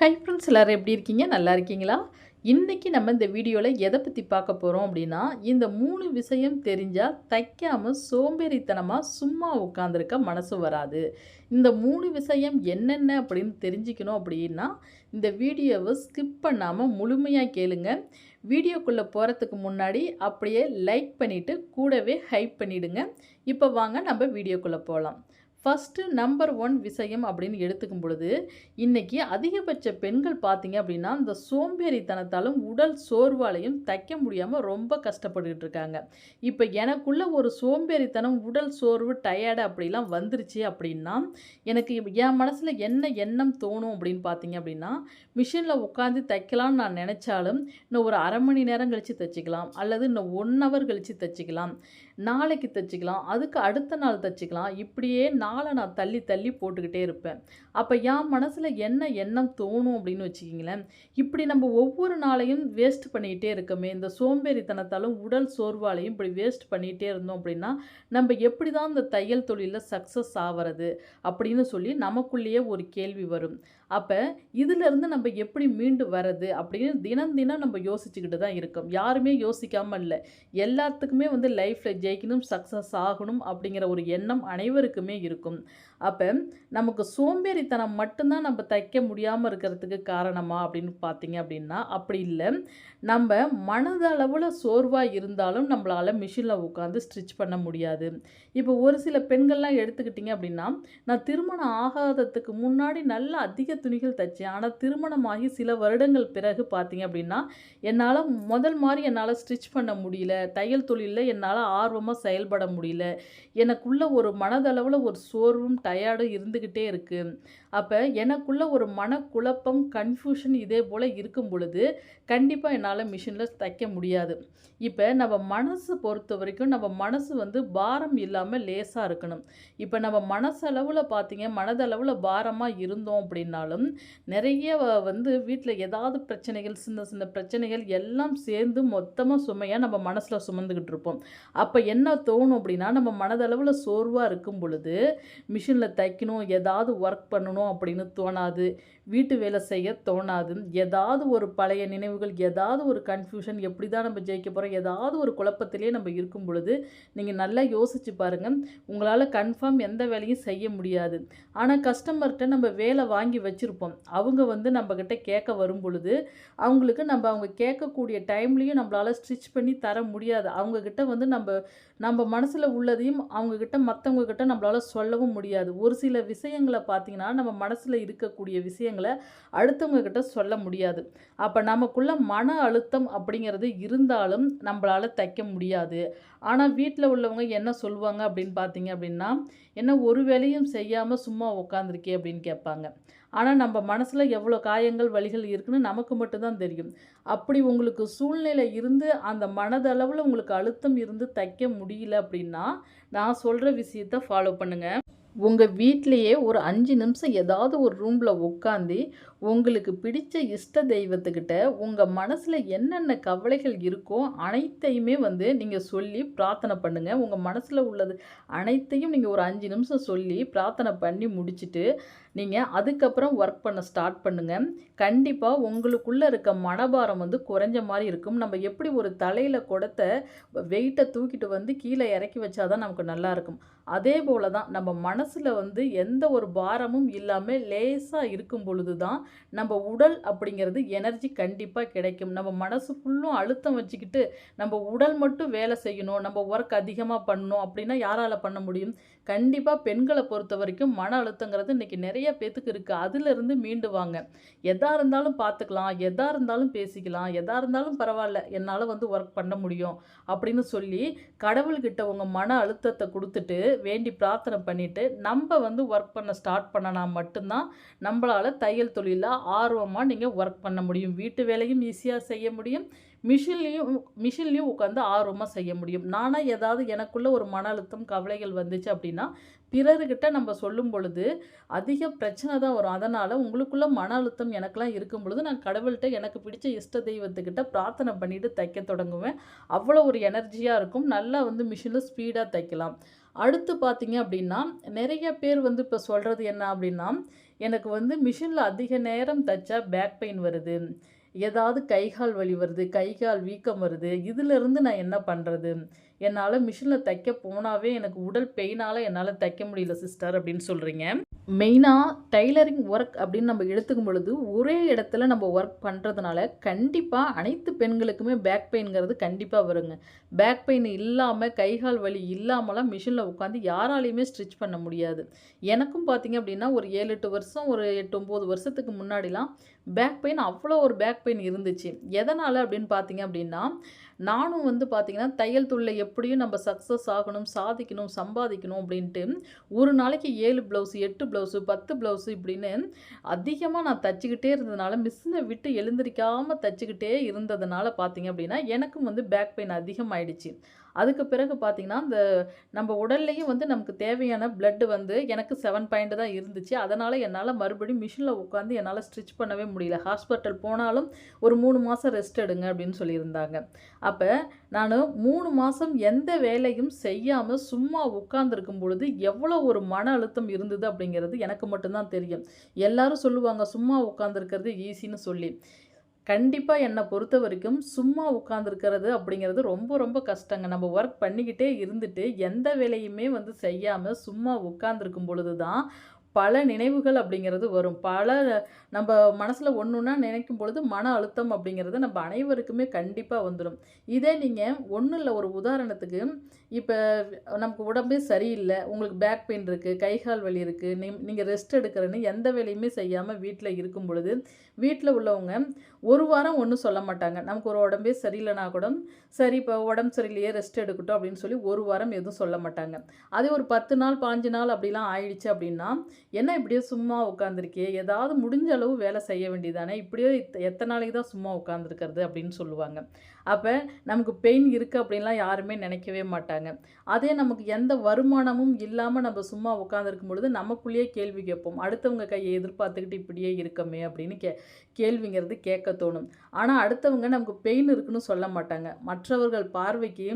Hi friends எல்லோரும் எப்படி இருக்கீங்க? நல்லா இருக்கீங்களா? இன்றைக்கி நம்ம இந்த வீடியோவில் எதை பற்றி பார்க்க போகிறோம் அப்படின்னா இந்த மூணு விஷயம் தெரிஞ்சால் தைக்காமல் சோம்பேறித்தனமாக சும்மா உட்காந்துருக்க மனசு வராது. இந்த மூணு விஷயம் என்னென்ன அப்படின்னு தெரிஞ்சுக்கணும் அப்படின்னா இந்த வீடியோவை ஸ்கிப் பண்ணாமல் முழுமையாக கேளுங்க. வீடியோக்குள்ளே போகிறதுக்கு முன்னாடி அப்படியே லைக் பண்ணிவிட்டு கூடவே ஹைப் பண்ணிவிடுங்க இப்போ வாங்க நம்ம வீடியோக்குள்ளே போகலாம் ஃபஸ்ட்டு நம்பர் ஒன் விஷயம் அப்படின்னு எடுத்துக்கும் பொழுது இன்றைக்கி அதிகபட்ச பெண்கள் பார்த்திங்க அப்படின்னா இந்த சோம்பேறித்தனத்தாலும் உடல் சோர்வாலையும் தைக்க முடியாமல் ரொம்ப கஷ்டப்பட்டுக்கிட்டு இருக்காங்க. இப்போ எனக்குள்ள ஒரு சோம்பேறித்தனம் உடல் சோர்வு டயர்டு அப்படிலாம் வந்துருச்சு அப்படின்னா எனக்கு என் மனசில் என்ன எண்ணம் தோணும் அப்படின்னு பார்த்தீங்க அப்படின்னா மிஷினில் உட்காந்து தைக்கலாம்னு நான் நினச்சாலும் இன்னும் ஒரு அரை மணி நேரம் கழித்து தைச்சிக்கலாம் அல்லது இன்னும் ஒன் ஹவர் கழித்து தைச்சிக்கலாம். நாளைக்கு தைச்சிக்கலாம் அதுக்கு அடுத்த நாள் தைச்சிக்கலாம் இப்படியே நாளை நான் தள்ளி தள்ளி போட்டுக்கிட்டே இருப்பேன். அப்போ என் மனசில் என்ன எண்ணம் தோணும் அப்படின்னு வச்சுக்கிங்களேன் இப்படி நம்ம ஒவ்வொரு நாளையும் வேஸ்ட் பண்ணிக்கிட்டே இருக்கோமே இந்த சோம்பேறித்தனத்தாலும் உடல் சோர்வாலையும் இப்படி வேஸ்ட் பண்ணிகிட்டே இருந்தோம் அப்படின்னா நம்ம எப்படி தான் இந்த தையல் தொழிலில் சக்ஸஸ் ஆகிறது அப்படின்னு சொல்லி நமக்குள்ளேயே ஒரு கேள்வி வரும். அப்போ இதிலிருந்து நம்ம எப்படி மீண்டு வர்றது அப்படின்னு தினம் தினம் நம்ம யோசிச்சுக்கிட்டு தான் இருக்கோம். யாருமே யோசிக்காமல் இல்லை. எல்லாத்துக்குமே வந்து லைஃப்பில் ஜெயிக்கணும் சக்ஸஸ் ஆகணும் அப்படிங்கிற ஒரு எண்ணம் அனைவருக்குமே இருக்கும். அப்போ நமக்கு சோம்பேறித்தனம் மட்டும்தான் நம்ம தைக்க முடியாமல் இருக்கிறதுக்கு காரணமா அப்படின்னு பார்த்தீங்க அப்படின்னா அப்படி இல்லை. நம்ம மனதளவில் சோர்வாக இருந்தாலும் நம்மளால் மிஷினில் உட்காந்து ஸ்டிச் பண்ண முடியாது. இப்போ ஒரு சில பெண்கள்லாம் எடுத்துக்கிட்டிங்க அப்படின்னா நான் திருமணம் ஆகாததுக்கு முன்னாடி நல்ல அதிக துணிகள் தைச்சேன். ஆனால் திருமணமாகி சில வருடங்கள் பிறகு பார்த்தீங்க அப்படின்னா என்னால் முதல் மாதிரி என்னால் ஸ்டிச் பண்ண முடியல. தையல் தொழிலில் என்னால் ஆர்வமாக செயல்பட முடியல. எனக்குள்ள ஒரு மனதளவில் ஒரு சோர்வும் டயர்டும் இருந்துக்கிட்டே இருக்குது அப்போ எனக்குள்ளே ஒரு மனக்குழப்பம் கன்ஃபியூஷன் இதே போல் இருக்கும் பொழுது கண்டிப்பாக என்னால் மிஷினில் தைக்க முடியாது. இப்போ நம்ம மனசு பொறுத்த வரைக்கும் நம்ம மனசு வந்து பாரம் இல்லாமல் லேசாக இருக்கணும். இப்போ நம்ம மனசளவில் பார்த்தீங்க மனதளவில் பாரமாக இருந்தோம் அப்படின்னாலும் நிறைய வந்து வீட்டில் ஏதாவது பிரச்சனைகள் சின்ன சின்ன பிரச்சனைகள் எல்லாம் சேர்ந்து மொத்தமாக சுமையாக நம்ம மனசில் சுமந்துக்கிட்டு இருப்போம். அப்போ என்ன தோணும் அப்படின்னா நம்ம மனதளவில் சோர்வாக இருக்கும் பொழுது மிஷின் மிஷினில் தைக்கணும் ஏதாவது ஒர்க் பண்ணணும் அப்படின்னு தோணாது. வீட்டு வேலை செய்ய தோணாது. ஏதாவது ஒரு பழைய நினைவுகள் ஏதாவது ஒரு கன்ஃபியூஷன் எப்படி தான் நம்ம ஜெயிக்க போகிறோம் ஏதாவது ஒரு குழப்பத்திலே நம்ம இருக்கும் பொழுது நீங்கள் நல்லா யோசிச்சு பாருங்கள் உங்களால் கன்ஃபார்ம் எந்த வேலையும் செய்ய முடியாது. ஆனால் கஸ்டமர்கிட்ட நம்ம வேலை வாங்கி வச்சுருப்போம். அவங்க வந்து நம்மக்கிட்ட கேட்க வரும் பொழுது அவங்களுக்கு நம்ம அவங்க கேட்கக்கூடிய டைம்லேயும் நம்மளால் ஸ்டிச் பண்ணி தர முடியாது. அவங்கக்கிட்ட வந்து நம்ம நம்ம மனசில் உள்ளதையும் அவங்கக்கிட்ட மற்றவங்கக்கிட்ட நம்மளால் சொல்லவும் முடியாது. ஒரு சில விஷயங்களை பார்த்திங்கன்னா நம்ம மனசில் இருக்கக்கூடிய விஷயங்கள் அடுத்தவங்க கிட்ட சொல்ல முடியாது. அப்போ நமக்குள்ள மன அழுத்தம் அப்படிங்கிறது இருந்தாலும் நம்மளால் தைக்க முடியாது. ஆனால் வீட்டில் உள்ளவங்க என்ன சொல்லுவாங்க அப்படின்னு பார்த்தீங்க அப்படின்னா என்ன ஒரு வேலையும் செய்யாமல் சும்மா உட்காந்துருக்கே அப்படின்னு கேட்பாங்க. ஆனால் நம்ம மனசில் எவ்வளோ காயங்கள் வழிகள் இருக்குன்னு நமக்கு மட்டும்தான் தெரியும். அப்படி உங்களுக்கு சூழ்நிலை இருந்து அந்த மனதளவில் உங்களுக்கு அழுத்தம் இருந்து தைக்க முடியல அப்படின்னா நான் சொல்கிற விஷயத்த ஃபாலோ பண்ணுங்கள் உங்கள் வீட்டிலையே ஒரு அஞ்சு நிமிஷம் ஏதாவது ஒரு ரூமில் உட்காந்து உங்களுக்கு பிடிச்ச இஷ்ட தெய்வத்துக்கிட்ட உங்கள் மனசில் என்னென்ன கவலைகள் இருக்கோ அனைத்தையுமே வந்து நீங்கள் சொல்லி பிரார்த்தனை பண்ணுங்கள் உங்கள் மனசில் உள்ளது அனைத்தையும் நீங்கள் ஒரு அஞ்சு நிமிஷம் சொல்லி பிரார்த்தனை பண்ணி முடிச்சுட்டு நீங்கள் அதுக்கப்புறம் ஒர்க் பண்ண ஸ்டார்ட் பண்ணுங்கள் கண்டிப்பாக உங்களுக்குள்ளே இருக்க மனபாரம் வந்து குறைஞ்ச மாதிரி இருக்கும். நம்ம எப்படி ஒரு தலையில் குடத்தை வெயிட்டை தூக்கிட்டு வந்து கீழே இறக்கி வச்சாதான் நமக்கு நல்லாயிருக்கும் அதே போல் தான் நம்ம மனசில் வந்து எந்த ஒரு பாரமும் இல்லாமல் லேசாக இருக்கும் பொழுது தான் நம்ம உடல் அப்படிங்கிறது எனர்ஜி கண்டிப்பாக கிடைக்கும். நம்ம மனசு ஃபுல்லும் அழுத்தம் வச்சுக்கிட்டு நம்ம உடல் மட்டும் வேலை செய்யணும் நம்ம ஒர்க் அதிகமாக பண்ணணும் அப்படின்னா யாரால் பண்ண முடியும்? கண்டிப்பாக பெண்களை பொறுத்த வரைக்கும் மன அழுத்தங்கிறது இன்றைக்கி நிறைய பேத்துக்கு இருக்குது அதிலிருந்து மீண்டு வாங்க. எதாக இருந்தாலும் பார்த்துக்கலாம் எதாக இருந்தாலும் பேசிக்கலாம். எதாக இருந்தாலும் பரவாயில்ல. என்னால் வந்து ஒர்க் பண்ண முடியும் அப்படின்னு சொல்லி கடவுள்கிட்ட உங்கள் மன அழுத்தத்தை கொடுத்துட்டு வேண்டி பிரார்த்தனை பண்ணிவிட்டு நம்ம வந்து ஒர்க் பண்ண ஸ்டார்ட் பண்ணனா மட்டும்தான் நம்மளால் தையல் தொழிலில் ஆர்வமாக நீங்கள் ஒர்க் பண்ண முடியும். வீட்டு வேலையும் ஈஸியாக செய்ய முடியும். மிஷின்லேயும் மிஷின்லேயும் உட்காந்து ஆர்வமாக செய்ய முடியும். நானாக ஏதாவது எனக்குள்ளே ஒரு மன அழுத்தம் கவலைகள் வந்துச்சு அப்படின்னா பிறர்கிட்ட நம்ம சொல்லும் பொழுது அதிக பிரச்சனை தான் வரும். அதனால் உங்களுக்குள்ள மன அழுத்தம் எனக்கெல்லாம் இருக்கும் பொழுது நான் கடவுள்கிட்ட எனக்கு பிடிச்ச இஷ்ட தெய்வத்துக்கிட்ட பிரார்த்தனை பண்ணிவிட்டு தைக்க தொடங்குவேன். அவ்வளோ ஒரு எனர்ஜியாக இருக்கும். நல்லா வந்து மிஷினில் ஸ்பீடாக தைக்கலாம். அடுத்து பார்த்தீங்க அப்படின்னா நிறைய பேர் வந்து இப்போ சொல்கிறது என்ன அப்படின்னா எனக்கு வந்து மிஷினில் அதிக நேரம் தைச்சா பேக் பெயின் வருது. ஏதாவது கை கால் வலி வருது கை கால் வீக்கம் வருது இதிலிருந்து நான் என்ன பண்ணுறது என்னால் மிஷினில் தைக்க போனாவே எனக்கு உடல் பெயினால் என்னால் தைக்க முடியல சிஸ்டர் அப்படின்னு சொல்கிறீங்க மெயினாக டைலரிங் ஒர்க் அப்படின்னு நம்ம எடுத்துக்கும் பொழுது ஒரே இடத்துல நம்ம ஒர்க் பண்ணுறதுனால கண்டிப்பாக அனைத்து பெண்களுக்குமே பேக் பெயின்ங்கிறது கண்டிப்பாக வருங்க. பேக் பெயின் இல்லாமல் கைகால் வலி இல்லாமலாம் மிஷினில் உட்காந்து யாராலையுமே ஸ்டிச் பண்ண முடியாது. எனக்கும் பார்த்தீங்க அப்படின்னா ஒரு ஏழு எட்டு வருஷம் ஒரு எட்டு ஒம்பது வருஷத்துக்கு முன்னாடிலாம் பேக் பெயின் அவ்வளோ ஒரு பேக் பெயின் இருந்துச்சு. எதனால் அப்படின்னு பார்த்தீங்க அப்படின்னா நானும் வந்து பார்த்திங்கன்னா தையல் தொழில் எப்படியும் நம்ம சக்ஸஸ் ஆகணும் சாதிக்கணும் சம்பாதிக்கணும் அப்படின்ட்டு ஒரு நாளைக்கு ஏழு ப்ளவுஸு எட்டு ப்ளவுஸு பத்து ப்ளவுஸு இப்படின்னு அதிகமாக நான் தச்சுக்கிட்டே இருந்ததுனால மிஷினை விட்டு எழுந்திரிக்காமல் தச்சுக்கிட்டே இருந்ததுனால பார்த்தீங்க அப்படின்னா எனக்கும் வந்து பேக் பெயின் அதிகமாகிடுச்சு அதுக்கு பிறகு பார்த்தீங்கன்னா இந்த நம்ம உடல்லையும் வந்து நமக்கு தேவையான பிளட்டு வந்து எனக்கு செவன் பாயிண்ட் தான் இருந்துச்சு. அதனால் என்னால் மறுபடியும் மிஷினில் உட்காந்து என்னால் ஸ்டிச் பண்ணவே முடியல. ஹாஸ்பிட்டல் போனாலும் ஒரு மூணு மாதம் ரெஸ்ட் எடுங்க அப்படின்னு சொல்லியிருந்தாங்க. அப்போ நான் மூணு மாதம் எந்த வேலையும் செய்யாமல் சும்மா உட்காந்துருக்கும் பொழுது எவ்வளோ ஒரு மன அழுத்தம் இருந்தது அப்படிங்கிறது எனக்கு மட்டும்தான் தெரியும். எல்லாரும் சொல்லுவாங்க சும்மா உட்காந்துருக்கிறது ஈஸின்னு சொல்லி. கண்டிப்பாக என்னை பொறுத்த வரைக்கும் சும்மா உட்காந்துருக்கிறது அப்படிங்கிறது ரொம்ப ரொம்ப கஷ்டங்க. நம்ம ஒர்க் பண்ணிக்கிட்டே இருந்துட்டு எந்த வேலையுமே வந்து செய்யாமல் சும்மா உட்காந்துருக்கும் பொழுது தான் பல நினைவுகள் அப்படிங்கிறது வரும். பல நம்ம மனசில் ஒன்றுன்னா நினைக்கும் பொழுது மன அழுத்தம் அப்படிங்கிறது நம்ம அனைவருக்குமே கண்டிப்பாக வந்துடும் இதே நீங்கள் ஒன்றும் இல்லை ஒரு உதாரணத்துக்கு இப்போ நமக்கு உடம்பே சரியில்லை உங்களுக்கு பேக் பெயின் இருக்குது கை கால் வலி இருக்குது நீ நீங்கள் ரெஸ்ட் எடுக்கிறேன்னு எந்த வேலையுமே செய்யாமல் வீட்டில் இருக்கும் பொழுது வீட்டில் உள்ளவங்க ஒரு வாரம் ஒன்றும் சொல்ல மாட்டாங்க. நமக்கு ஒரு உடம்பே சரியில்லைனா கூட சரி இப்போ உடம்பு சரியில்லையே ரெஸ்ட் எடுக்கட்டும் அப்படின்னு சொல்லி ஒரு வாரம் எதுவும் சொல்ல மாட்டாங்க. அதே ஒரு பத்து நாள் பாஞ்சு நாள் அப்படிலாம் ஆயிடுச்சு அப்படின்னா என்ன இப்படியே சும்மா உட்காந்துருக்கே ஏதாவது முடிஞ்ச அளவு வேலை செய்ய வேண்டியதானே இப்படியே எத்தனை நாளைக்கு தான் சும்மா உட்காந்துருக்கிறது அப்படின்னு சொல்லுவாங்க. அப்போ நமக்கு பெயின் இருக்குது அப்படின்லாம் யாருமே நினைக்கவே மாட்டாங்க. அதே நமக்கு எந்த வருமானமும் இல்லாமல் நம்ம சும்மா உட்காந்துருக்கும் பொழுது நமக்குள்ளேயே கேள்வி கேட்போம். அடுத்தவங்க கையை எதிர்பார்த்துக்கிட்டு இப்படியே இருக்கமே அப்படின்னு கே கேள்விங்கிறது கேட்க தோணும். ஆனால் அடுத்தவங்க நமக்கு பெயின் இருக்குன்னு சொல்ல மாட்டாங்க. மற்றவர்கள் பார்வைக்கு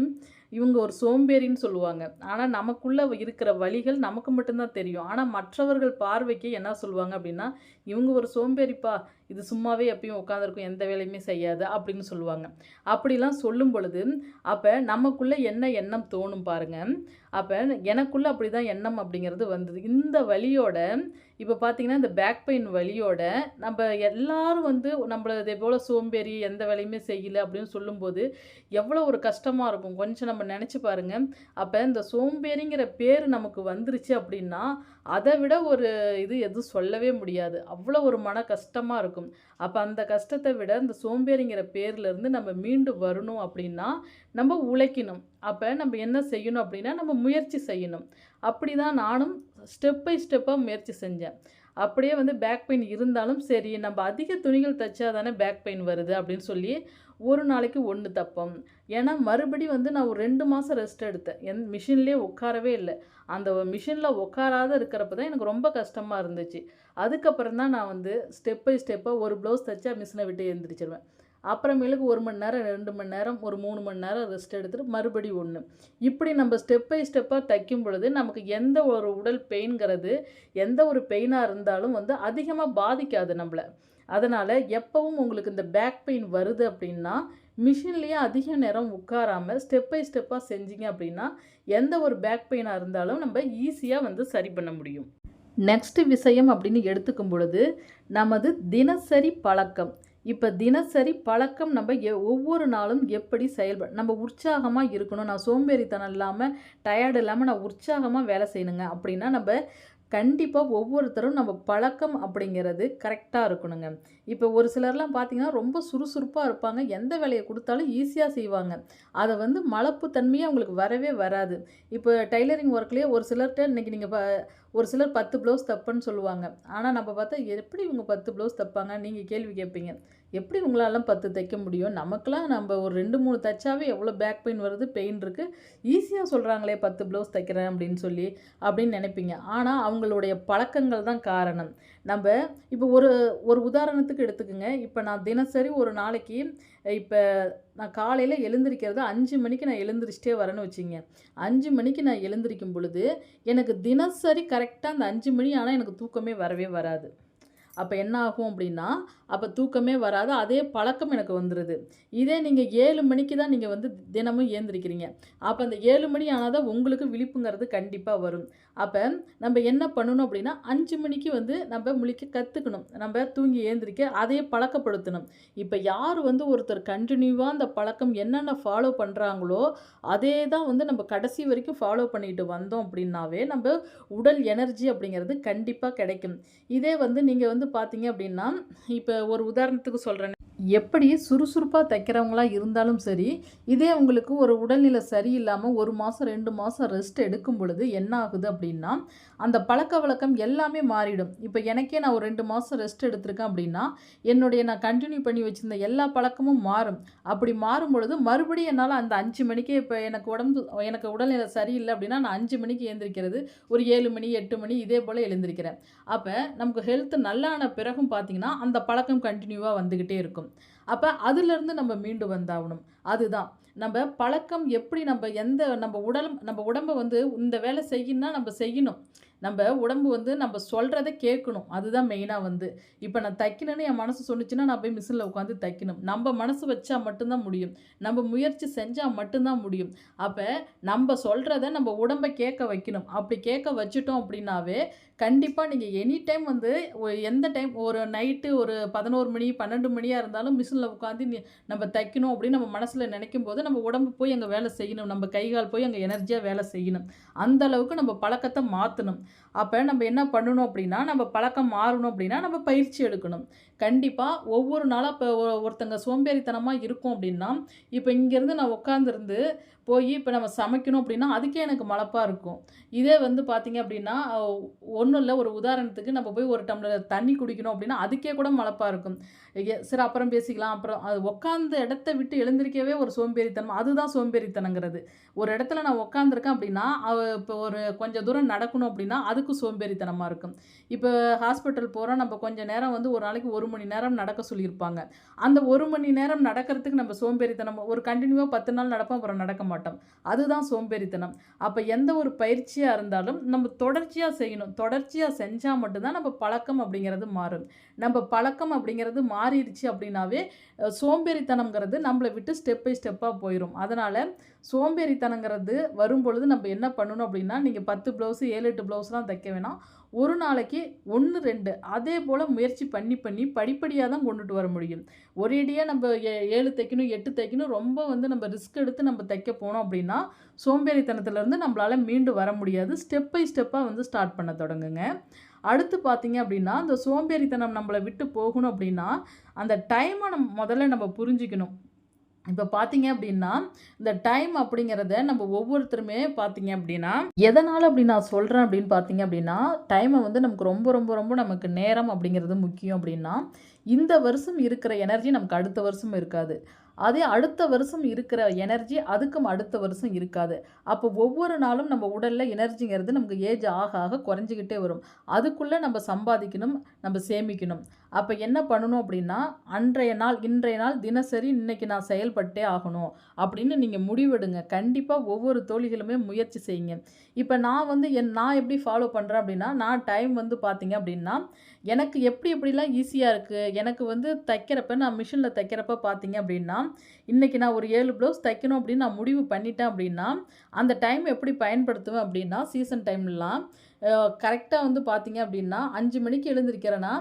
இவங்க ஒரு சோம்பேறின்னு சொல்லுவாங்க. ஆனால் நமக்குள்ளே இருக்கிற வழிகள் நமக்கு மட்டும்தான் தெரியும். ஆனால் மற்றவர்கள் பார்வைக்கு என்ன சொல்லுவாங்க அப்படின்னா இவங்க ஒரு சோம்பேறிப்பா இது சும்மாவே எப்பயும் உட்காந்துருக்கும் எந்த வேலையுமே செய்யாது அப்படின்னு சொல்லுவாங்க. அப்படிலாம் சொல்லும் பொழுது அப்போ நமக்குள்ளே என்ன எண்ணம் தோணும் பாருங்க. அப்போ எனக்குள்ளே அப்படி தான் எண்ணம் அப்படிங்கிறது வந்தது. இந்த வழியோட இப்போ பார்த்தீங்கன்னா இந்த பேக் பெயின் வழியோட நம்ம எல்லாரும் வந்து நம்மள இதே போல் சோம்பேறி எந்த வேலையுமே செய்யல அப்படின்னு சொல்லும்போது எவ்வளோ ஒரு கஷ்டமாக இருக்கும். கொஞ்சம் நம்ம நினச்சி பாருங்க. அப்போ இந்த சோம்பேறிங்கிற பேர் நமக்கு வந்துருச்சு அப்படின்னா அதை விட ஒரு இது எதுவும் சொல்லவே முடியாது. அவ்வளோ ஒரு மன கஷ்டமாக இருக்கும். அப்போ அந்த கஷ்டத்தை விட இந்த சோம்பேறிங்கிற பேர்லேருந்து நம்ம மீண்டு வரணும் அப்படின்னா நம்ம உழைக்கணும். அப்போ நம்ம என்ன செய்யணும் அப்படின்னா நம்ம முயற்சி செய்யணும். அப்படி தான் நானும் ஸ்டெப் பை ஸ்டெப்பாக முயற்சி செஞ்சேன். அப்படியே வந்து பேக் பெயின் இருந்தாலும் சரி நம்ம அதிக துணிகள் தைச்சா தானே பேக் பெயின் வருது அப்படின்னு சொல்லி ஒரு நாளைக்கு ஒன்று தப்பம். ஏன்னா மறுபடி வந்து நான் ஒரு ரெண்டு மாதம் ரெஸ்ட் எடுத்தேன். என் மிஷின்லேயே உட்காரவே இல்லை. அந்த மிஷினில் உட்காராத இருக்கிறப்ப தான் எனக்கு ரொம்ப கஷ்டமாக இருந்துச்சு. அதுக்கப்புறம் தான் நான் வந்து ஸ்டெப் பை ஸ்டெப்பாக ஒரு ப்ளவுஸ் தைச்சா மிஷினை விட்டு எழுந்திரிச்சிருவேன். அப்புறமேலுக்கு ஒரு மணி நேரம் ரெண்டு மணி நேரம் ஒரு மூணு மணி நேரம் ரெஸ்ட் எடுத்துகிட்டு மறுபடி ஒன்று இப்படி நம்ம ஸ்டெப் பை ஸ்டெப்பாக தைக்கும் பொழுது நமக்கு எந்த ஒரு உடல் பெயின்கிறது எந்த ஒரு பெயினாக இருந்தாலும் வந்து அதிகமாக பாதிக்காது நம்மளை. அதனால் எப்போவும் உங்களுக்கு இந்த பேக் பெயின் வருது அப்படின்னா மிஷின்லேயே அதிக நேரம் உட்காராமல் ஸ்டெப் பை ஸ்டெப்பாக செஞ்சீங்க அப்படின்னா எந்த ஒரு பேக் பெயினாக இருந்தாலும் நம்ம ஈஸியாக வந்து சரி பண்ண முடியும். நெக்ஸ்ட் விஷயம் அப்படின்னு எடுத்துக்கும் பொழுது நமது தினசரி பழக்கம். இப்போ தினசரி பழக்கம் நம்ம எ ஒவ்வொரு நாளும் எப்படி செயல்பட நம்ம உற்சாகமாக இருக்கணும். நான் சோம்பேறித்தனம் இல்லாமல் டயர்டு இல்லாமல் நான் உற்சாகமாக வேலை செய்யணுங்க. அப்படின்னா நம்ம கண்டிப்பாக ஒவ்வொருத்தரும் நம்ம பழக்கம் அப்படிங்கிறது கரெக்டாக இருக்கணுங்க. இப்போ ஒரு சிலர்லாம் பார்த்தீங்கன்னா ரொம்ப சுறுசுறுப்பாக இருப்பாங்க. எந்த வேலையை கொடுத்தாலும் ஈஸியாக செய்வாங்க. அதை வந்து மலப்பு தன்மையே அவங்களுக்கு வரவே வராது. இப்போ டைலரிங் ஒர்க்லேயே ஒரு சிலர்கிட்ட இன்றைக்கி நீங்கள் ப ஒரு சிலர் பத்து ப்ளவுஸ் தப்புன்னு சொல்லுவாங்க. ஆனால் நம்ம பார்த்தா எப்படி இவங்க பத்து ப்ளவுஸ் தைப்பாங்க? நீங்கள் கேள்வி கேட்பீங்க. எப்படி உங்களாலாம் பத்து தைக்க முடியும்? நமக்கெலாம் நம்ம ஒரு ரெண்டு மூணு தைச்சாவே எவ்வளோ பேக் பெயின் வருது பெயின் இருக்குது ஈஸியாக சொல்கிறாங்களே பத்து ப்ளவுஸ் தைக்கிறேன் அப்படின்னு சொல்லி அப்படின்னு நினைப்பீங்க. ஆனால் அவங்களுடைய பழக்கங்கள் தான் காரணம். நம்ம இப்போ ஒரு ஒரு உதாரணத்துக்கு எடுத்துக்கோங்க. இப்போ நான் தினசரி ஒரு நாளைக்கு இப்போ நான் காலையில் எழுந்திரிக்கிறது அஞ்சு மணிக்கு நான் எழுந்திரிச்சிட்டே வரேன்னு வச்சுங்க அஞ்சு மணிக்கு நான் எழுந்திரிக்கும் பொழுது, எனக்கு தினசரி கரெக்டாக அந்த அஞ்சு மணி ஆனால் எனக்கு தூக்கமே வரவே வராது. அப்போ என்ன ஆகும் அப்படின்னா அப்போ தூக்கமே வராது. அதே பழக்கம் எனக்கு வந்துடுது இதே நீங்கள் ஏழு மணிக்கு தான் நீங்கள் வந்து தினமும் ஏந்திரிக்கிறீங்க. அப்போ அந்த ஏழு மணி ஆனால் தான் உங்களுக்கு விழிப்புங்கிறது கண்டிப்பாக வரும். அப்போ நம்ம என்ன பண்ணணும் அப்படின்னா அஞ்சு மணிக்கு வந்து நம்ம முழிக்க கற்றுக்கணும் நம்ம தூங்கி ஏந்திரிக்க அதையே பழக்கப்படுத்தணும். இப்போ யார் வந்து ஒருத்தர் கண்டினியூவாக அந்த பழக்கம் என்னென்ன ஃபாலோ பண்ணுறாங்களோ அதே தான் வந்து நம்ம கடைசி வரைக்கும் ஃபாலோ பண்ணிட்டு வந்தோம் அப்படின்னாவே நம்ம உடல் எனர்ஜி அப்படிங்கிறது கண்டிப்பாக கிடைக்கும். இதே வந்து நீங்கள் வந்து பார்த்தீங்க அப்படின்னா இப்ப ஒரு உதாரணத்துக்கு சொல்கிறேன் எப்படி சுறுசுறுப்பாக தைக்கிறவங்களா இருந்தாலும் சரி, இதே உங்களுக்கு ஒரு உடல்நிலை சரியில்லாமல் ஒரு மாதம் ரெண்டு மாதம் ரெஸ்ட் எடுக்கும் பொழுது என்ன ஆகுது அப்படின்னா அந்த பழக்க வழக்கம் எல்லாமே மாறிடும். இப்போ எனக்கே நான் ஒரு ரெண்டு மாதம் ரெஸ்ட் எடுத்திருக்கேன் அப்படின்னா என்னுடைய நான் கண்டினியூ பண்ணி வச்சுருந்த எல்லா பழக்கமும் மாறும். அப்படி மாறும் பொழுது மறுபடியும் என்னால் அந்த அஞ்சு மணிக்கே இப்போ எனக்கு உடம்பு எனக்கு உடல்நிலை சரியில்லை அப்படின்னா நான் அஞ்சு மணிக்கு எழுந்திருக்கிறது ஒரு ஏழு மணி, எட்டு மணி இதே போல் எழுந்திருக்கிறேன் அப்போ நமக்கு ஹெல்த் நல்லான பிறகும் பார்த்தீங்கன்னா, அந்த பழக்கம் கண்டினியூவாக வந்துக்கிட்டே இருக்கும். அப்போ அதிலிருந்து நம்ம மீண்டு வந்தாகணும். அதுதான். நம்ம பழக்கம் எப்படி நம்ம எந்த நம்ம உடல் நம்ம உடம்ப வந்து இந்த வேலை செய்யணும்னா நம்ம செய்யணும். நம்ம உடம்பு வந்து நம்ம சொல்கிறத கேட்கணும். அதுதான் மெயினாக வந்து. இப்போ நான் தைக்கணும்னு என் மனசு சொன்னிச்சுன்னா நான் போய் மிஷினில் உட்காந்து தைக்கணும். நம்ம மனசு வச்சா மட்டும்தான் முடியும். நம்ம முயற்சி செஞ்சால் மட்டும்தான் முடியும். அப்போ நம்ம சொல்கிறத நம்ம உடம்பை கேட்க வைக்கணும். அப்படி கேட்க வச்சுட்டோம் அப்படின்னாவே கண்டிப்பாக நீங்கள் எனி டைம் வந்து எந்த டைம் ஒரு நைட்டு ஒரு 11 மணி, பன்னெண்டு மணியாக இருந்தாலும் மிஷினில் உட்காந்து நம்ம தைக்கணும் அப்படின்னு நம்ம மனசில் நினைக்கும் போது நம்ம உடம்பு போய் அங்கே வேலை செய்யணும். நம்ம கை, கால் போய் அங்கே எனர்ஜியாக வேலை செய்யணும். அந்த அளவுக்கு நம்ம பழக்கத்தை மாற்றணும் அப்ப நம்ம என்ன பண்ணணும் அப்படின்னா நம்ம பழக்கம் மாறணும் அப்படின்னா நம்ம பயிற்சி எடுக்கணும். கண்டிப்பாக ஒவ்வொரு நாளாக இப்போ ஒருத்தங்க சோம்பேறித்தனமாக இருக்கும் அப்படின்னா இப்போ இங்கேருந்து நான் உட்காந்துருந்து போய் இப்போ நம்ம சமைக்கணும் அப்படின்னா அதுக்கே எனக்கு மலப்பாக இருக்கும். இதே வந்து பார்த்தீங்க அப்படின்னா ஒன்றும் இல்லை ஒரு உதாரணத்துக்கு நம்ம போய் ஒரு டம்ளர் தண்ணி குடிக்கணும் அப்படின்னா அதுக்கே கூட மலப்பாக இருக்கும். சரி அப்புறம் பேசிக்கலாம். அப்புறம் அது உட்காந்த இடத்த விட்டு எழுந்திரிக்கவே ஒரு சோம்பேறித்தனம். அதுதான் சோம்பேறித்தனங்கிறது. ஒரு இடத்துல நான் உட்காந்துருக்கேன் அப்படின்னா இப்போ ஒரு கொஞ்சம் தூரம் நடக்கணும் அப்படின்னா அதுக்கும் சோம்பேறித்தனமாக இருக்கும். இப்போ ஹாஸ்பிட்டல் போகிறோம் நம்ம கொஞ்சம் நேரம் வந்து ஒரு நாளைக்கு ஒரு மணி நேரம் நடக்க சொல்லியிருப்பாங்க. அந்த ஒரு மணி நேரம் நடக்கிறதுக்கு நம்ம சோம்பேறித்தனம் ஒரு கண்டினியூவாக பத்து நாள் நடப்போம். அப்புறம் நடக்க மாட்டோம். அதுதான் சோம்பேறித்தனம். அப்போ எந்த ஒரு பயிற்சியாக இருந்தாலும் நம்ம தொடர்ச்சியாக செய்யணும். தொடர்ச்சியாக செஞ்சால் மட்டும்தான் நம்ம பழக்கம் அப்படிங்கிறது மாறும். நம்ம பழக்கம் அப்படிங்கிறது மாறிடுச்சு அப்படின்னாவே சோம்பேறித்தனங்கிறது நம்மளை விட்டு ஸ்டெப் பை ஸ்டெப்பாக போயிடும் அதனால் சோம்பேறித்தனங்கிறது வரும்பொழுது நம்ம என்ன பண்ணணும் அப்படின்னா நீங்கள் பத்து ப்ளவுஸு ஏழு எட்டு ப்ளவுஸ்லாம் தைக்க வேணாம். ஒரு நாளைக்கு 1, 2 அதே போல் முயற்சி பண்ணி, பண்ணி படிப்படியாக தான் கொண்டுட்டு வர முடியும். ஒரேடியாக நம்ம ஏழு தைக்கணும், எட்டு தைக்கணும் ரொம்ப வந்து நம்ம ரிஸ்க் எடுத்து நம்ம தைக்க போனோம் அப்படின்னா சோம்பேறித்தனத்துலேருந்து நம்மளால் மீண்டு வர முடியாது. ஸ்டெப் பை ஸ்டெப்பாக வந்து ஸ்டார்ட் பண்ண தொடங்குங்க. அடுத்து பார்த்தீங்க அப்படின்னா இந்த சோம்பேறித்தனம் நம்மளை விட்டு போகணும் அப்படின்னா அந்த டைமை நம் முதல்ல நம்ம புரிஞ்சுக்கணும். இப்போ பார்த்தீங்க அப்படின்னா இந்த டைம் அப்படிங்கிறத நம்ம ஒவ்வொருத்தருமே பார்த்தீங்க அப்படின்னா எதனால் அப்படி நான் சொல்கிறேன் அப்படின்னு பார்த்தீங்க அப்படின்னா டைமை வந்து நமக்கு ரொம்ப, ரொம்ப, ரொம்ப நமக்கு நேரம் அப்படிங்கிறது முக்கியம் அப்படின்னா இந்த வருஷம் இருக்கிற எனர்ஜி நமக்கு அடுத்த வருஷம் இருக்காது. அதே அடுத்த வருஷம் இருக்கிற எனர்ஜி அதுக்கும் அடுத்த வருஷம் இருக்காது. அப்போ ஒவ்வொரு நாளும் நம்ம உடலில் எனர்ஜிங்கிறது நமக்கு ஏஜ் ஆக, ஆக குறைஞ்சிக்கிட்டே வரும். அதுக்குள்ளே நம்ம சம்பாதிக்கணும், நம்ம சேமிக்கணும். அப்போ என்ன பண்ணணும் அப்படின்னா அன்றைய நாள், இன்றைய நாள் தினசரி இன்னைக்கு நான் செயல்பட்டே ஆகணும் அப்படின்னு நீங்கள் முடிவெடுங்க. கண்டிப்பாக ஒவ்வொரு தோழிகளுமே முயற்சி செய்யுங்க. இப்போ நான் வந்து என் நான் எப்படி ஃபாலோ பண்ணுறேன் அப்படின்னா நான் டைம் வந்து பார்த்தீங்க அப்படின்னா எனக்கு எப்படி எப்படிலாம் ஈஸியாக இருக்குது எனக்கு வந்து தைக்கிறப்ப நான் மிஷினில் தைக்கிறப்ப பார்த்தீங்க அப்படின்னா இன்றைக்கி நான் ஒரு ஏழு ப்ளவுஸ் தைக்கணும் அப்படின்னு நான் முடிவு பண்ணிட்டேன் அப்படின்னா அந்த டைம் எப்படி பயன்படுத்துவேன் அப்படின்னா சீசன் டைம்லலாம் கரெக்டாக வந்து பார்த்தீங்க அப்படின்னா அஞ்சு மணிக்கு எழுந்திரிக்கிறேன்னா,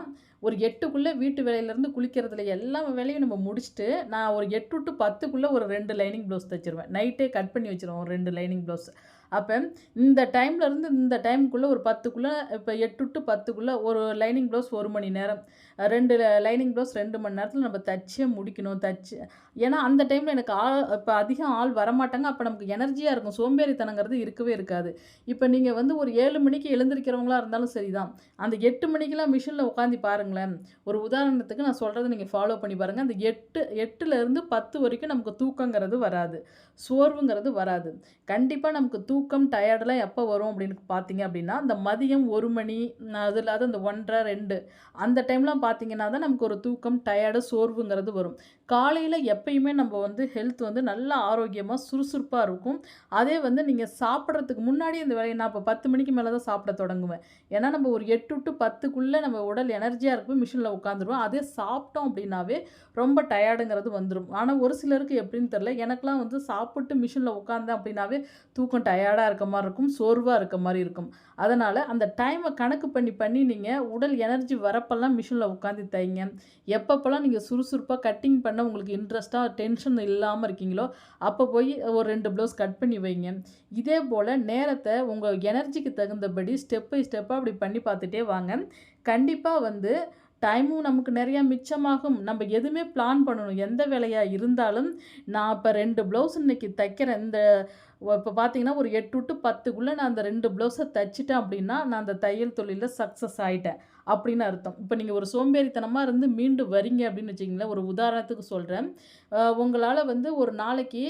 ஒரு எட்டுக்குள்ளே வீட்டு வேலையிலேருந்து குளிக்கிறதுல எல்லா வேலையும் நம்ம முடிச்சுட்டு, நான் ஒரு எட்டு டு பத்துக்குள்ளே ஒரு ரெண்டு லைனிங் ப்ளவுஸ் தைச்சிருவேன் நைட்டே கட் பண்ணி வச்சுருவேன் ஒரு ரெண்டு லைனிங் ப்ளவுஸ். அப்போ இந்த டைம்லேருந்து இந்த டைமுக்குள்ளே ஒரு பத்துக்குள்ளே இப்போ எட்டு டு பத்துக்குள்ளே ஒரு லைனிங் ப்ளவுஸ் ஒரு மணி நேரம். ரெண்டு லைனிங் ப்ளவுஸ் ரெண்டு மணி நேரத்தில் நம்ம தச்சே முடிக்கணும். தச்சு ஏன்னா அந்த டைமில் எனக்கு ஆள் இப்போ அதிகம் ஆள் வரமாட்டாங்க. அப்போ நமக்கு எனர்ஜியாக இருக்கும். சோம்பேறித்தனங்கிறது இருக்கவே இருக்காது. இப்போ நீங்கள் வந்து ஒரு ஏழு மணிக்கு எழுந்திருக்கிறவங்களா இருந்தாலும் சரி தான் அந்த எட்டு மணிக்கெலாம் மிஷினில் உட்காந்து பாருங்களேன். ஒரு உதாரணத்துக்கு நான் சொல்கிறத நீங்கள் ஃபாலோ பண்ணி பாருங்கள் அந்த 8 8லேருந்து 10 வரைக்கும் நமக்கு தூக்கங்கிறது வராது. சோர்வுங்கிறது வராது. கண்டிப்பாக நமக்கு தூக்கம் தூக்கம் டயர்டெலாம் எப்போ வரும் அப்படின்னு பார்த்தீங்க அப்படின்னா அந்த மதியம் ஒரு மணி அது இல்லாத அந்த ஒன்றரை ரெண்டு அந்த டைம்லாம் பார்த்தீங்கன்னா தான் நமக்கு ஒரு தூக்கம் டயர்டு சோர்வுங்கிறது வரும். காலையில் எப்பயுமே நம்ம வந்து ஹெல்த் வந்து நல்லா ஆரோக்கியமாக சுறுசுறுப்பாக இருக்கும். அதே வந்து நீங்கள் சாப்பிட்றதுக்கு முன்னாடி இந்த வேலையை நான் இப்போ பத்து மணிக்கு மேலே தான் சாப்பிட தொடங்குவேன். ஏன்னா நம்ம ஒரு எட்டு டு பத்துக்குள்ளே நம்ம உடல் எனர்ஜியாக இருக்கும் மிஷினில் உட்காந்துருவோம் அதே சாப்பிட்டோம் அப்படின்னாவே ரொம்ப டயர்டுங்கிறது வந்துடும் ஆனால் ஒரு சிலருக்கு எப்படின்னு தெரில எனக்குலாம் வந்து சாப்பிட்டு மிஷினில் உட்காந்தேன் அப்படின்னாவே தூக்கம் டயர்டாக இருக்க மாதிரி இருக்கும் சோர்வாக இருக்க மாதிரி இருக்கும். அதனால் அந்த டைமை கணக்கு பண்ணி பண்ணி நீங்கள் உடல் எனர்ஜி வரப்பெல்லாம் மிஷினில் உட்காந்து தைங்க. எப்பப்போல்லாம் நீங்கள் சுறுசுறுப்பாக கட்டிங் பண்ண உங்களுக்கு இன்ட்ரெஸ்ட்டாக டென்ஷன் இல்லாமல் இருக்கீங்களோ அப்போ போய் ஒரு ரெண்டு ப்ளவுஸ் கட் பண்ணி வைங்க. இதே போல் நேரத்தை உங்கள் எனர்ஜிக்கு தகுந்தபடி ஸ்டெப் பை ஸ்டெப்பாக அப்படி பண்ணி பார்த்துட்டே வாங்க. கண்டிப்பாக வந்து டைமும் நமக்கு நிறையா மிச்சமாகும். நம்ம எதுவுமே பிளான் பண்ணணும். எந்த வேலையாக இருந்தாலும் நான் இப்போ ரெண்டு ப்ளவுஸ் இன்னைக்கு தைக்கிறேன் இந்த இப்போ பார்த்தீங்கன்னா ஒரு எட்டு டு பத்துக்குள்ளே நான் அந்த ரெண்டு ப்ளவுஸை தைச்சிட்டேன் அப்படின்னா நான் அந்த தையல் தொழிலில் சக்ஸஸ் ஆகிட்டேன் அப்படின்னு அர்த்தம். இப்போ நீங்கள் ஒரு சோம்பேறித்தனமாக இருந்து மீண்டு வரீங்க அப்படின்னு வச்சிங்களேன் ஒரு உதாரணத்துக்கு சொல்கிறேன் உங்களால் வந்து ஒரு நாளைக்கு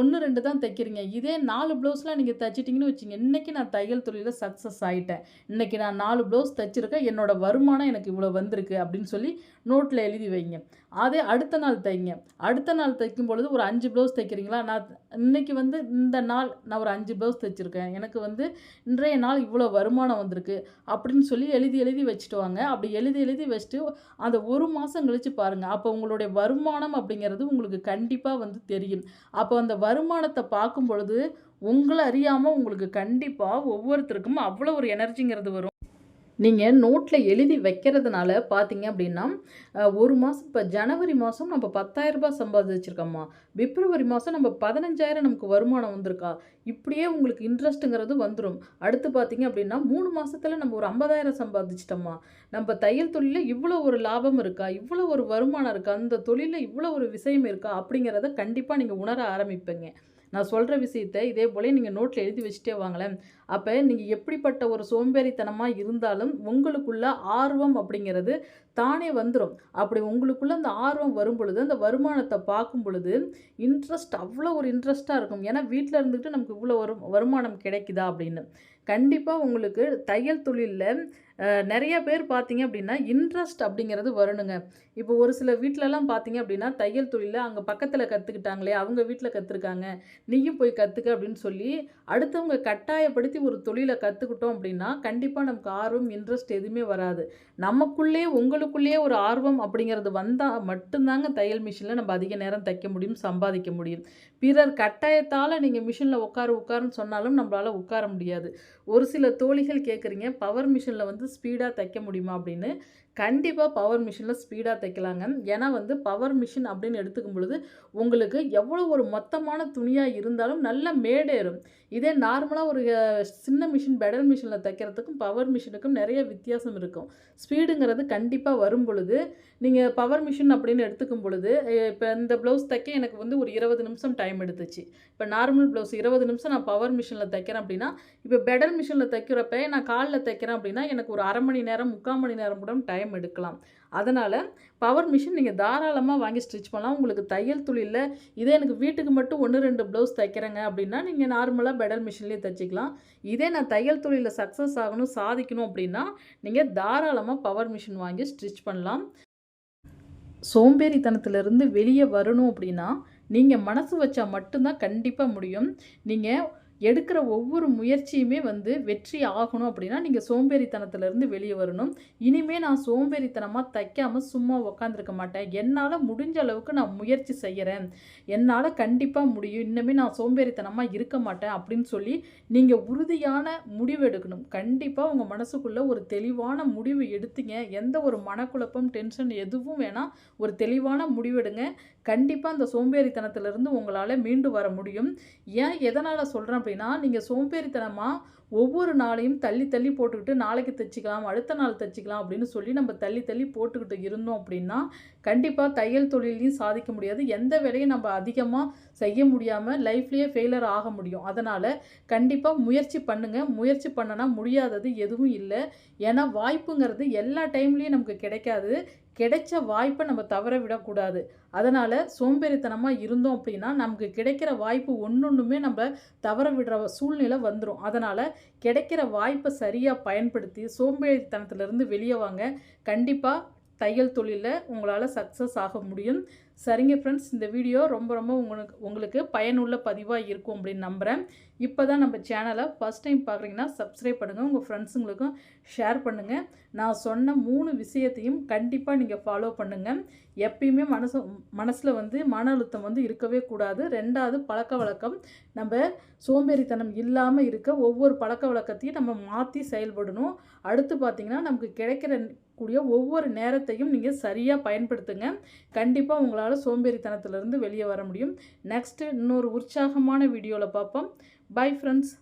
ஒன்று ரெண்டு தான் தைக்கிறீங்க. இதே நாலு ப்ளவுஸ்லாம் நீங்கள் தைச்சிட்டிங்கன்னு வச்சிங்க இன்றைக்கி நான் தையல் தொழிலில் சக்ஸஸ் ஆகிட்டேன் இன்றைக்கி நான் நாலு ப்ளவுஸ் தைச்சிருக்கேன் என்னோடய வருமானம் எனக்கு இவ்வளோ வந்திருக்கு அப்படின்னு சொல்லி நோட்டில் எழுதி வைங்க. அதே அடுத்த நாள் தைங்க. அடுத்த நாள் தைக்கும் பொழுது ஒரு அஞ்சு ப்ளவுஸ் தைக்கிறீங்களா? நான் இன்றைக்கி வந்து இந்த நாள் நான் ஒரு அஞ்சு ப்ளவுஸ் தைச்சிருக்கேன். எனக்கு வந்து இன்றைய நாள் இவ்வளோ வருமானம் வந்திருக்கு அப்படின்னு சொல்லி எழுதி எழுதி வச்சுட்டு வாங்க. அப்படி எழுதி எழுதி வச்சுட்டு அந்த ஒரு மாதம் கழித்து பாருங்கள் அப்போ உங்களுடைய வருமானம் அப்படிங்கிறது உங்களுக்கு கண்டிப்பாக வந்து தெரியும். அப்போ அந்த வருமானத்தை பார்க்கும் பொழுது உங்களை அறியாமல் உங்களுக்கு கண்டிப்பாக ஒவ்வொருத்தருக்கும் அவ்வளோ ஒரு எனர்ஜிங்கிறது வரும். நீங்கள் நோட்டில் எழுதி வைக்கிறதுனால பார்த்தீங்க அப்படின்னா ஒரு மாதம் இப்போ ஜனவரி மாதம் நம்ம பத்தாயிரரூபா சம்பாதிச்சிருக்கோம்மா. பிப்ரவரி மாதம் நம்ம பதினஞ்சாயிரம் நமக்கு வருமானம் வந்திருக்கா? இப்படியே உங்களுக்கு இன்ட்ரெஸ்ட்டுங்கிறது வந்துடும் அடுத்து பார்த்தீங்க அப்படின்னா மூணு மாதத்தில் நம்ம ஒரு ஐம்பதாயிரம் சம்பாதிச்சிட்டோம்மா. நம்ம தையல் தொழிலில் இவ்வளோ ஒரு லாபம் இருக்கா? இவ்வளோ ஒரு வருமானம் இருக்கா? அந்த தொழிலில் இவ்வளோ ஒரு விஷயம் இருக்கா? அப்படிங்கிறத கண்டிப்பாக நீங்கள் உணர ஆரம்பிப்பீங்க. நான் சொல்கிற விஷயத்தை இதே போல் நீங்கள் நோட்டில் எழுதி வச்சுட்டே வாங்களேன். அப்போ நீங்கள் எப்படிப்பட்ட ஒரு சோம்பேறித்தனமாக இருந்தாலும் உங்களுக்குள்ள ஆர்வம் அப்படிங்கிறது தானே வந்துடும் அப்படி உங்களுக்குள்ள அந்த ஆர்வம் வரும் பொழுது அந்த வருமானத்தை பார்க்கும் பொழுது இன்ட்ரெஸ்ட் அவ்வளோ ஒரு இன்ட்ரெஸ்ட்டாக இருக்கும். ஏன்னா வீட்டில் இருந்துக்கிட்டு நமக்கு இவ்வளோ வரும் வருமானம் கிடைக்குதா அப்படின்னு. கண்டிப்பாக உங்களுக்கு தையல் தொழிலில் நிறைய பேர் பார்த்தீங்க அப்படின்னா இன்ட்ரெஸ்ட் அப்படிங்கிறது வரணுங்க. இப்போ ஒரு சில வீட்டிலலாம் பார்த்தீங்க அப்படின்னா தையல் தொழிலில் அங்கே பக்கத்தில் கற்றுக்கிட்டாங்களே அவங்க வீட்டில் கற்றுருக்காங்க நீயும் போய் கற்றுக்க அப்படின்னு சொல்லி அடுத்தவங்க கட்டாயப்படுத்தி ஒரு தொழிலை கற்றுக்கிட்டோம் அப்படின்னா கண்டிப்பாக நமக்கு ஆர்வம் இன்ட்ரெஸ்ட் எதுவுமே வராது. நமக்குள்ளே உங்களுக்குள்ளேயே ஒரு ஆர்வம் அப்படிங்கிறது வந்தால் மட்டும்தாங்க தையல் மிஷினில் நம்ம அதிக நேரம் தைக்க முடியும் சம்பாதிக்க முடியும். பிறர் கட்டாயத்தால் நீங்கள் மிஷினில் உட்காரு உட்காருன்னு சொன்னாலும் நம்மளால் உட்கார முடியாது. ஒரு சில தோழிகள் கேட்குறீங்க பவர் மிஷினில் வந்து ஸ்பீடாக தைக்க முடியுமா அப்படின்னு? கண்டிப்பாக பவர் மிஷினில் ஸ்பீடாக தைக்கலாங்க. ஏன்னா வந்து பவர் மிஷின் அப்படின்னு எடுத்துக்கும் பொழுது உங்களுக்கு எவ்வளோ ஒரு மொத்தமான துணியாக இருந்தாலும் நல்ல மேடேறும். இதே நார்மலாக ஒரு சின்ன மிஷின் பெடல் மிஷினில் தைக்கிறதுக்கும் பவர் மிஷினுக்கும் நிறைய வித்தியாசம் இருக்கும். ஸ்பீடுங்கிறது கண்டிப்பாக வரும் பொழுது நீங்கள் பவர் மிஷின் அப்படின்னு எடுத்துக்கும் பொழுது இப்போ இந்த ப்ளவுஸ் தைக்க எனக்கு வந்து ஒரு இருபது நிமிஷம் டைம் எடுத்துச்சு. இப்போ நார்மல் ப்ளவுஸ் இருபது நிமிஷம் நான் பவர் மிஷினில் தைக்கிறேன் அப்படின்னா இப்போ பெடல் மிஷினில் தைக்கிறப்ப நான் காலில் தைக்கிறேன் அப்படின்னா எனக்கு ஒரு அரை மணி நேரம் முக்கால் மணி நேரம் கூட டைம் எடுக்கலாம். அதனால் பவர் மிஷின் நீங்கள் தாராளமாக வாங்கி ஸ்டிச் பண்ணலாம். உங்களுக்கு தையல் தொழிலில் இதே எனக்கு வீட்டுக்கு மட்டும் ஒன்று ரெண்டு ப்ளவுஸ் தைக்கிறேங்க அப்படின்னா நீங்கள் நார்மலாக பெடல் மிஷின்லேயே தைச்சிக்கலாம். இதே நான் தையல் தொழிலில் சக்ஸஸ் ஆகணும் சாதிக்கணும் அப்படின்னா நீங்கள் தாராளமாக பவர் மிஷின் வாங்கி ஸ்டிச் பண்ணலாம். சோம்பேறித்தனத்திலிருந்து வெளியே வரணும் அப்படின்னா நீங்கள் மனசு வச்சா மட்டும்தான் கண்டிப்பாக முடியும். நீங்கள் எடுக்கிற ஒவ்வொரு முயற்சியுமே வந்து வெற்றி ஆகணும் அப்படின்னா நீங்கள் சோம்பேறித்தனத்துலேருந்து வெளியே வரணும். இனிமேல் நான் சோம்பேறித்தனமாக தைக்காமல் சும்மா உக்காந்துருக்க மாட்டேன். என்னால் முடிஞ்ச அளவுக்கு நான் முயற்சி செய்கிறேன் என்னால் கண்டிப்பாக முடியும். இன்னுமே நான் சோம்பேறித்தனமாக இருக்க மாட்டேன் அப்படின்னு சொல்லி நீங்கள் உறுதியான முடிவு எடுக்கணும் கண்டிப்பாக உங்கள் மனசுக்குள்ளே ஒரு தெளிவான முடிவு எடுத்தீங்க. எந்த ஒரு மனக்குழப்பம் டென்ஷன் எதுவும் வேணாம். ஒரு தெளிவான முடிவெடுங்க. கண்டிப்பாக அந்த சோம்பேறித்தனத்திலிருந்து உங்களால் மீண்டு வர முடியும். ஏன்? எதனால் சொல்கிறேன் அப்படின்னா நீங்கள் சோம்பேறித்தனமாக ஒவ்வொரு நாளையும் தள்ளி தள்ளி போட்டுக்கிட்டு நாளைக்கு தைச்சிக்கலாம் அடுத்த நாள் தைச்சிக்கலாம் அப்படின்னு சொல்லி நம்ம தள்ளி தள்ளி போட்டுக்கிட்டு இருந்தோம் அப்படின்னா கண்டிப்பாக தையல் தொழிலையும் சாதிக்க முடியாது. எந்த வேலையும் நம்ம அதிகமாக செய்ய முடியாமல் லைஃப்லேயே ஃபெயிலர் ஆக முடியும். அதனால் கண்டிப்பாக முயற்சி பண்ணுங்கள் முயற்சி பண்ணனா முடியாதது எதுவும் இல்லை. ஏன்னா வாய்ப்புங்கிறது எல்லா டைம்லேயும் நமக்கு கிடைக்காது. கிடைச்ச வாய்ப்பை நம்ம தவற விடக்கூடாது. அதனால் சோம்பேறித்தனமாக இருந்தோம் அப்படின்னா நமக்கு கிடைக்கிற வாய்ப்பு ஒன்று ஒன்றுமே நம்ம தவற விடுற சூழ்நிலை வந்துடும் அதனால் கிடைக்கிற வாய்ப்பை சரியாக பயன்படுத்தி சோம்பேறித்தனத்திலிருந்து வெளியே வாங்க. கண்டிப்பாக தையல் தொழிலில் உங்களால் சக்ஸஸ் ஆக முடியும். சரிங்க ஃப்ரெண்ட்ஸ் இந்த வீடியோ ரொம்ப ரொம்ப உங்களுக்கு உங்களுக்கு பயனுள்ள பதிவாக இருக்கும் அப்படின்னு நம்புகிறேன் இப்போ தான் நம்ம சேனலை ஃபஸ்ட் டைம் பார்க்குறீங்கன்னா சப்ஸ்கிரைப் பண்ணுங்கள் உங்கள் ஃப்ரெண்ட்ஸுங்களுக்கும் ஷேர் பண்ணுங்கள் நான் சொன்ன மூணு விஷயத்தையும் கண்டிப்பாக நீங்கள் ஃபாலோ பண்ணுங்கள் எப்பயுமே மனசு மனசில் வந்து மன அழுத்தம் வந்து இருக்கவே கூடாது. ரெண்டாவது பழக்க வழக்கம் நம்ம சோம்பேறித்தனம் இல்லாமல் இருக்க ஒவ்வொரு பழக்க வழக்கத்தையும் நம்ம மாற்றி செயல்படணும். அடுத்து பார்த்திங்கன்னா நமக்கு கிடைக்கிற கூடிய ஒவ்வொரு நேரத்தையும் நீங்கள் சரியாக பயன்படுத்துங்க. கண்டிப்பாக உங்களால் சோம்பேறித்தனத்திலிருந்து வெளியே வர முடியும். நெக்ஸ்ட்டு இன்னொரு உற்சாகமான வீடியோவில் பார்ப்போம். Bye friends